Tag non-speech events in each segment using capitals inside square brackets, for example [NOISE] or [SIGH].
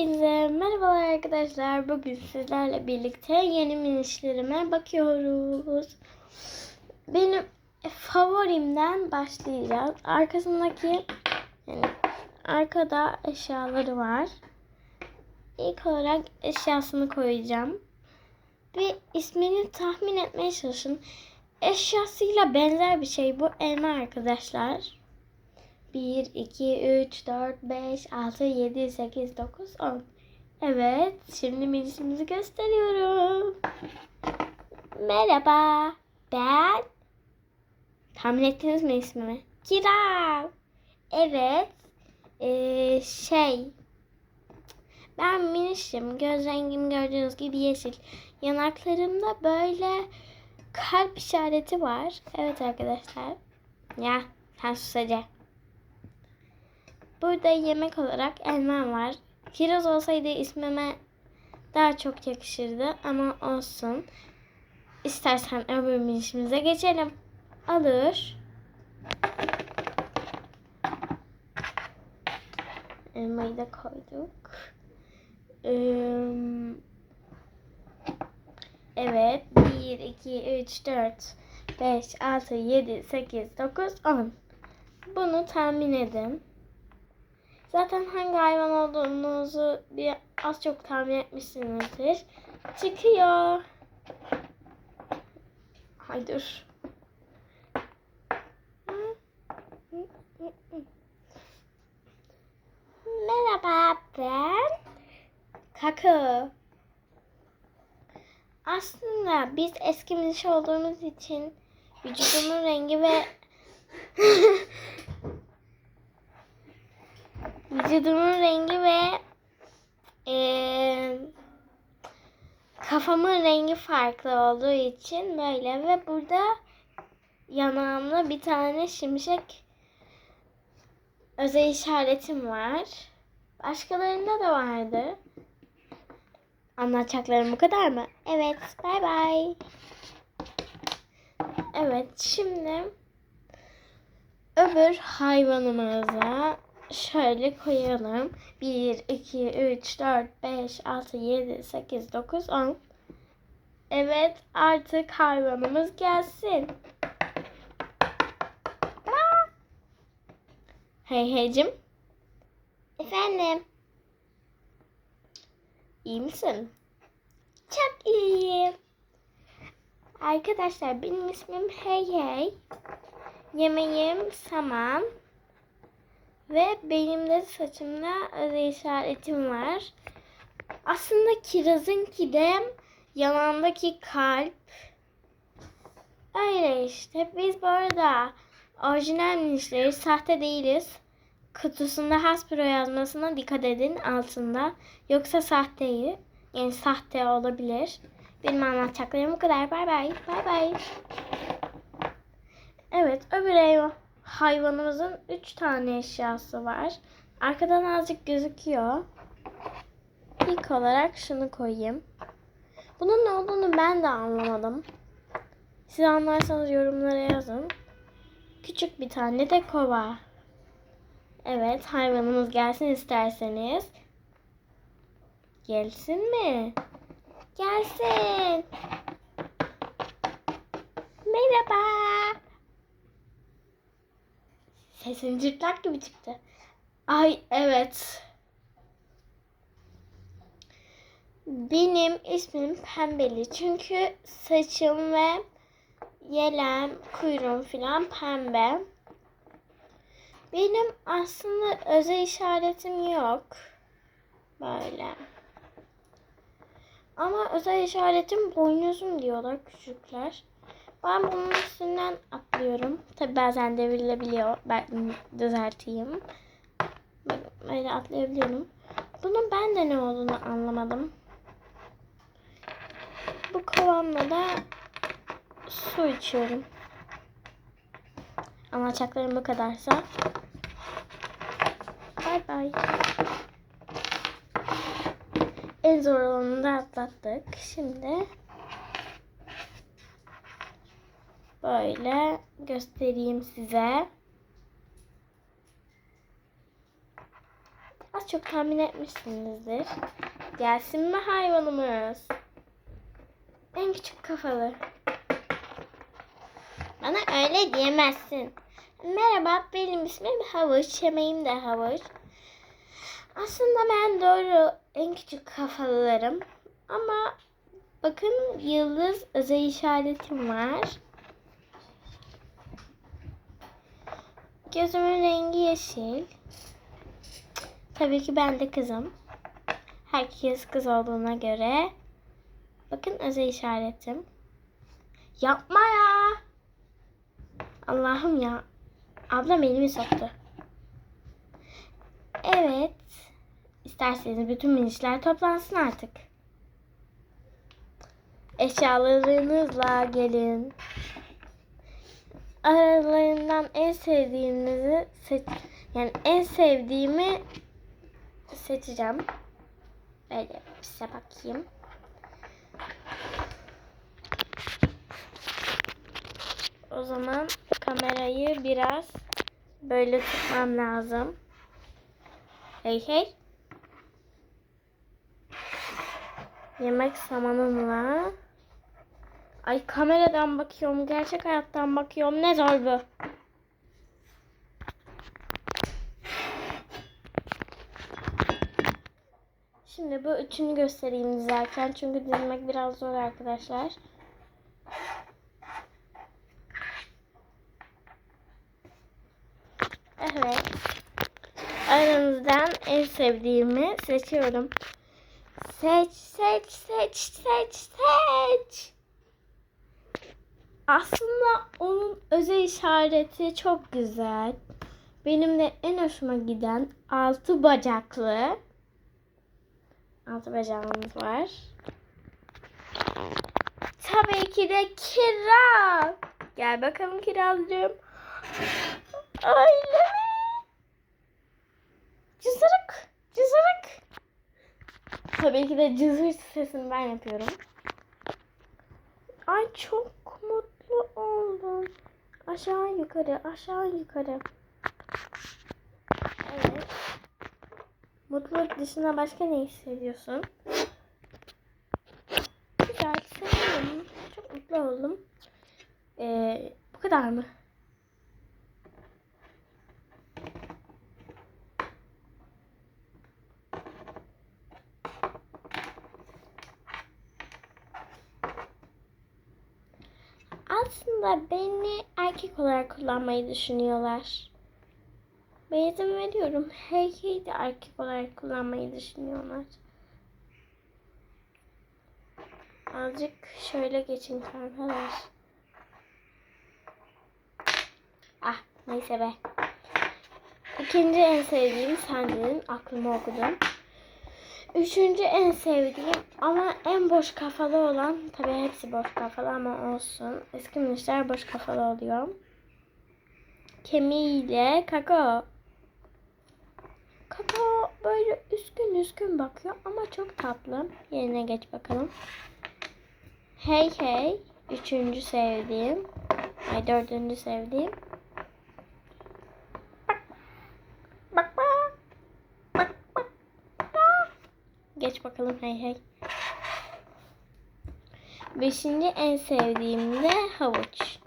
Hepinize merhabalar arkadaşlar. Bugün sizlerle birlikte yeni minişlerime bakıyoruz. Benim favorimden başlayacağız. Arkasındaki yani arkada eşyaları var. İlk olarak eşyasını koyacağım. Bir ismini tahmin etmeye çalışın. Eşyasıyla benzer bir şey bu elma arkadaşlar. 1, 2, 3, 4, 5, 6, 7, 8, 9, 10. Evet, şimdi minisimizi gösteriyorum. Merhaba, ben... Tahmin ettiniz mi ismimi? Kira. Evet, ee, şey... Ben minişim, göz rengim gördüğünüz gibi yeşil. Yanaklarımda böyle kalp işareti var. Evet arkadaşlar. Ya, sen susacaksın. Burada yemek olarak elmam var. Kiraz olsaydı ismime daha çok yakışırdı ama olsun. İstersen öbür minişimize geçelim. Alır. Elmayı da koyduk. Evet. 1, 2, 3, 4, 5, 6, 7, 8, 9, 10. Bunu tahmin edin. Zaten hangi hayvan olduğunuzu bir az çok tahmin etmişsinizdir. Çıkıyor. Hay dur. Merhaba ben Kakı. Aslında biz eski müzik olduğumuz için vücudumun rengi ve [LAUGHS] vücudumun rengi ve eee kafamın rengi farklı olduğu için böyle ve burada yanağımda bir tane şimşek özel işaretim var. Başkalarında da vardı. Anlatacaklarım bu kadar mı? Evet. Bay bay. Evet. Şimdi öbür hayvanımıza şöyle koyalım. 1, 2, 3, 4, 5, 6, 7, 8, 9, 10. Evet artık hayvanımız gelsin. Aa! Hey heycim. Efendim. İyi misin? Çok iyiyim. Arkadaşlar benim ismim Hey Hey. Yemeğim saman. Ve benim de saçımda özel işaretim var. Aslında kirazınki de yanağındaki kalp. Öyle işte. Biz bu arada orijinal minişleri sahte değiliz. Kutusunda Hasbro yazmasına dikkat edin altında. Yoksa sahteyi. Yani sahte olabilir. Benim anlatacaklarım bu kadar. Bay bay. Bay bay. Evet öbür ev hayvanımızın 3 tane eşyası var. Arkadan azıcık gözüküyor. İlk olarak şunu koyayım. Bunun ne olduğunu ben de anlamadım. Siz anlarsanız yorumlara yazın. Küçük bir tane de kova. Evet hayvanımız gelsin isterseniz. Gelsin mi? Gelsin. Merhaba. Sesin cırtlak gibi çıktı. Ay evet. Benim ismim Pembeli. Çünkü saçım ve yelem, kuyruğum filan pembe. Benim aslında özel işaretim yok. Böyle. Ama özel işaretim boynuzum diyorlar küçükler. Ben bunun üstünden atlıyorum. Tabi bazen devrilebiliyor. Ben düzelteyim. Böyle atlayabiliyorum. Bunun bende ne olduğunu anlamadım. Bu kovanla da su içiyorum. Anlatacaklarım bu kadarsa. Bay bay. En zor olanını da atlattık. Şimdi böyle göstereyim size. Az çok tahmin etmişsinizdir. Gelsin mi hayvanımız? En küçük kafalı. Bana öyle diyemezsin. Merhaba benim ismim Havuç. Yemeğim de havuç. Aslında ben doğru en küçük kafalılarım. Ama bakın yıldız özel işaretim var. Gözümün rengi yeşil. Tabii ki ben de kızım. Herkes kız olduğuna göre. Bakın özel işaretim. Yapma ya. Allah'ım ya. Ablam elimi soktu. Evet. İsterseniz bütün minişler toplansın artık. Eşyalarınızla gelin. Aralarından en sevdiğinizi seç yani en sevdiğimi seçeceğim. Böyle size bakayım. O zaman kamerayı biraz böyle tutmam lazım. Hey hey. Yemek samanınla. Ay kameradan bakıyorum, gerçek hayattan bakıyorum. Ne zor bu. Şimdi bu üçünü göstereyim dizerken. Çünkü dizmek biraz zor arkadaşlar. Evet. Aranızdan en sevdiğimi seçiyorum. Seç, seç, seç, seç, seç. Aslında onun özel işareti çok güzel. Benim de en hoşuma giden altı bacaklı. Altı bacağımız var. Tabii ki de kiraz. Gel bakalım kirazcığım. Mi? Cızırık, cızırık. Tabii ki de cızır sesini ben yapıyorum. Ay çok mutlu oldum. Aşağı yukarı, aşağı yukarı. Evet. Mutluluk dışında başka ne hissediyorsun? Güzel, sevindim. Çok mutlu oldum. Ee, bu kadar mı? Aslında beni erkek olarak kullanmayı düşünüyorlar. Ben izin veriyorum. Heykeyi de erkek olarak kullanmayı düşünüyorlar. Azıcık şöyle geçin arkadaş. Ah neyse be. İkinci en sevdiğim sendin. Aklımı okudum. Üçüncü en sevdiğim ama en boş kafalı olan tabii hepsi boş kafalı ama olsun. Eski minişler boş kafalı oluyor. Kemiğiyle kakao. Kakao böyle üskün üskün bakıyor ama çok tatlı. Yerine geç bakalım. Hey hey. Üçüncü sevdiğim. Ay dördüncü sevdiğim. Bak bak bak. Bak bak bak. Geç bakalım hey hey. Beşinci en sevdiğim de havuç.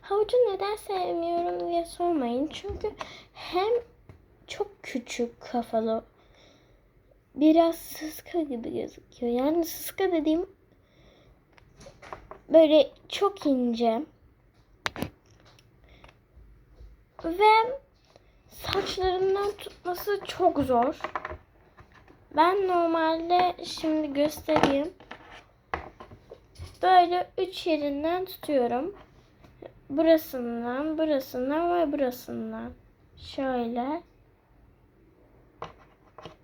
Havucu neden sevmiyorum diye sormayın. Çünkü hem çok küçük kafalı biraz sıska gibi gözüküyor. Yani sıska dediğim böyle çok ince. Ve saçlarından tutması çok zor. Ben normalde şimdi göstereyim. Böyle üç yerinden tutuyorum. Burasından, burasından ve burasından. Şöyle.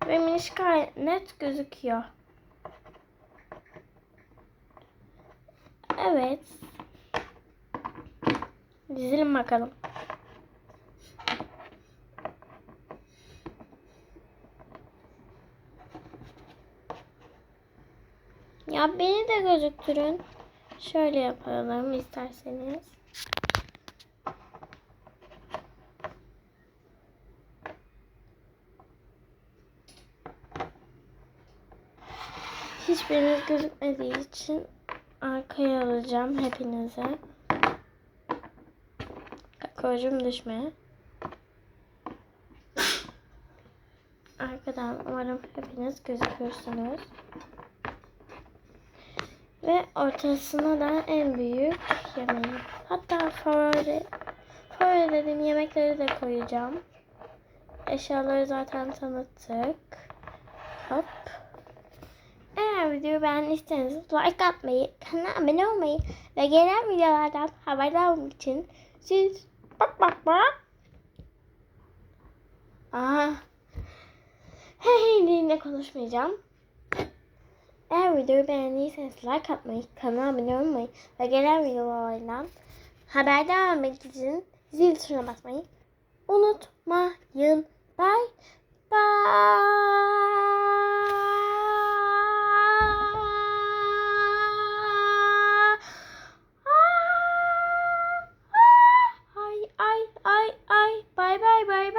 Ve miniş gayet net gözüküyor. Evet. Dizelim bakalım. Ya beni de gözüktürün. Şöyle yapalım isterseniz. Hiçbiriniz gözükmediği için arkaya alacağım hepinize. Kocam düşme. Arkadan umarım hepiniz gözükürsünüz. Ve ortasına da en büyük yemeği. Hatta favori, favori dediğim yemekleri de koyacağım. Eşyaları zaten tanıttık. Hop. Eğer videoyu beğendiyseniz like atmayı, kanala abone olmayı ve gelen videolardan haberdar olmak için siz bak bak bak. Aha. [LAUGHS] Hey diye konuşmayacağım. Eğer videoyu beğendiyseniz like atmayı, kanala abone olmayı ve gelen videolardan haberdar olmak için zil tuşuna basmayı unutmayın. Bye bye. ay ay ay bye bye bye